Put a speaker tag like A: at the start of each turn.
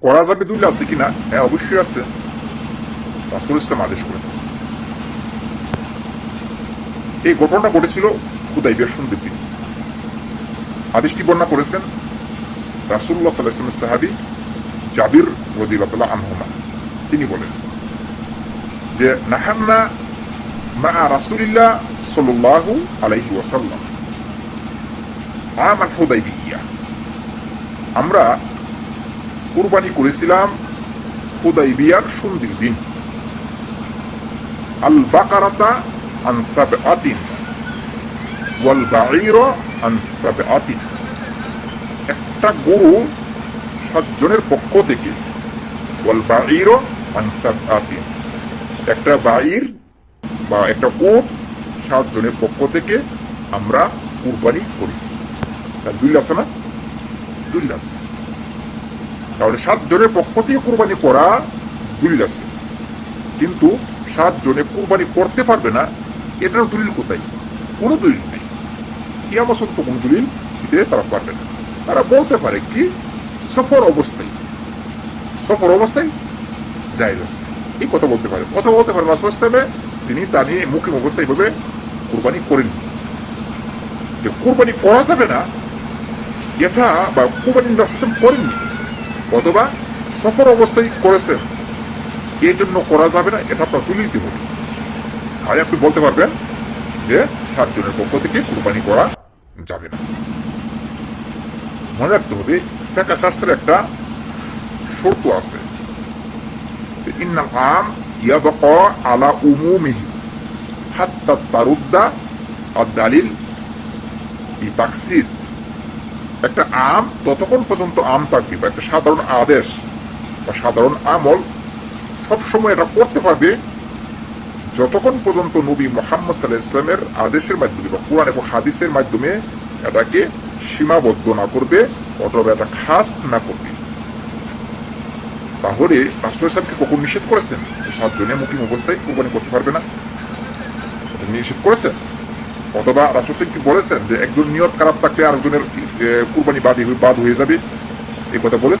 A: করা যাবে দুলে আছে কিনা? হ্যাঁ অবশ্যই আছে। রাসুল ইসলাম আদেশ করেছেন। এই ঘটনাটা ঘটেছিল খুদাই বিয়ার সন্ধ্যের দিন। আদেশটি বর্ণনা করেছেন রাসুল্লাহ সাল্লাহামের সাহাবি জাবির রদিবাতুল্লাহ আনহুমা। তিনি বলেন যে, নাহান্না মা রাসুলিল্লাহ সাল্লাল্লাহু আলাইহি ওয়াসাল্লাম। আমার হুদাইবিয়া? আমরা কুরবানি করেছিলাম হুদাইবিয়ার সন্ধির দিন। আল বাকারাতা আন সাবআতিন ওয়াল বাঈরা আন সাবআতিন। একটা গরু সাতজনের পক্ষ থেকে ওয়াল বাঈরা আন সাবআতিন। একটা বাঈর বা একটা উট সাতজনের পক্ষ থেকে আমরা কুরবানি করেছি। দুই আছে না? দুই আছে। তাহলে সাত জনের পক্ষ থেকে কোরবানি করা দলিল আছে। কিন্তু সাত জনে কোরবানি করতে পারবে না, এটার দলিল কোথায়? কোনো দলিল নেই। কিয়ামত সত্য কোনো দলিল দিতে তারা পারবে না। তারা বলতে পারে কি, সফর অবস্থায়। সফর অবস্থায় জায়েজ আছে। এই কথা বলতে পারে। কথা বলতে পারে রাসুল ইসলামে তিনি তা নিয়ে মুখিম অবস্থায় এভাবে কোরবানি করেননি যে কোরবানি করা যাবে না, এটা বা কোরবানি রাসুল করেননি। অথবা সফর অবস্থায় করেছেন। এই জন্য করা যাবে না, এটা আপনার তুলে দিতে হবে। তাহলে আপনি বলতে পারবেন যে সাতজনের পক্ষ থেকে কোরবানি করা যাবে না। মনে রাখতে হবে ফেকা একটা শর্ত আছে যে, ইন্নাল আম ইয়াবকা আলা উমুমিহি হাত্তা তারুদ্দা আদ-দালিল বিতাকসিস একটা আম ততক্ষণ পর্যন্ত আম থাকবে বা একটা সাধারণ আদেশ বা সাধারণ আমল, সবসময় এটা করতে পারবে যতক্ষণ পর্যন্ত নবী মোহাম্মদ সাল্লাহ ইসলামের আদেশের মাধ্যমে বা কোরআন এবং হাদিসের মাধ্যমে এটাকে সীমাবদ্ধ না করবে, অথবা এটা খাস না করবে। তাহলে রাসুল ইসলামকে কখন নিষেধ করেছেন? যে সাতজনে মুখিম অবস্থায় কোরবানি করতে পারবে না। নিষেধ করেছেন? অথবা রাসুল সিং কি বলেছেন যে একজন নিয়ত খারাপ থাকলে আরেকজনের কুরবানি বাদ বাদ হয়ে যাবে? এই কথা বলে